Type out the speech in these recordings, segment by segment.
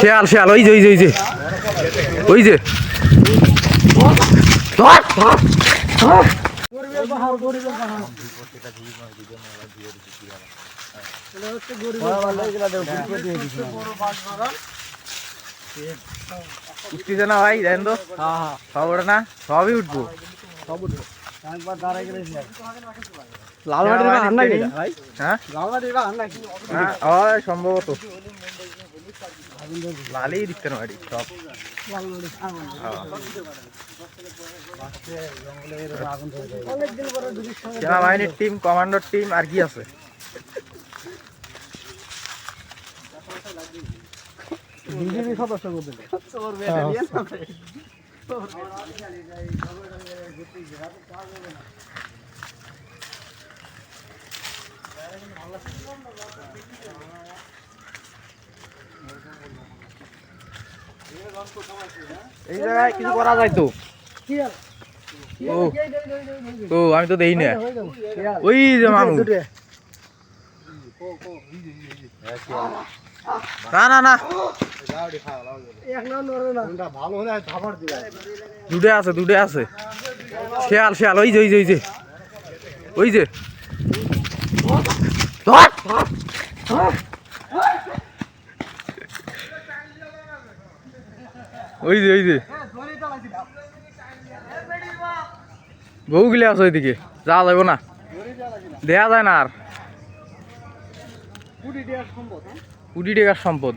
শেয়াল শেয়াল ওই যে ওই যে ওই যে। ওই যে। না ভাই দেখেন তো? সব ওঠে না? সবই উঠবো। বাহান নাকি? এটা? হ্যাঁ? হ্যাঁ হয় সম্ভবত। লালই দিচ্ছে না বাড়ি সব সেনাবাহিনীর টিম কমান্ডোর টিম আর কি আছে? বিজেপি সদস্য বলতে এই জায়গায় কিছু করা যায় তো? ও আমি তো দেই না। ওই যে মামু না না না। দুটো আছে দুটো আছে। শেয়াল শেয়াল, ওই যে ওই যে ওই যে। ওই যে। ওই যে ওই যে। বউগুলি আছে ওইদিকে। যাওয়া যাব না। দেয়া যায় না আর। কোটি টাকার সম্পদ।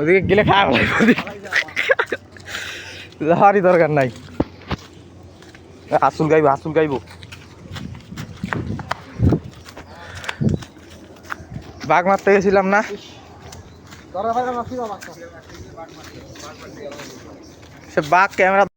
ওদিকে গেলে খাওয়া যাওয়ারই দরকার নাই। আসুন গাইব আসুন গাইব। বাঘ মারতে গেছিলাম না? সে বাঘ ক্যামেরা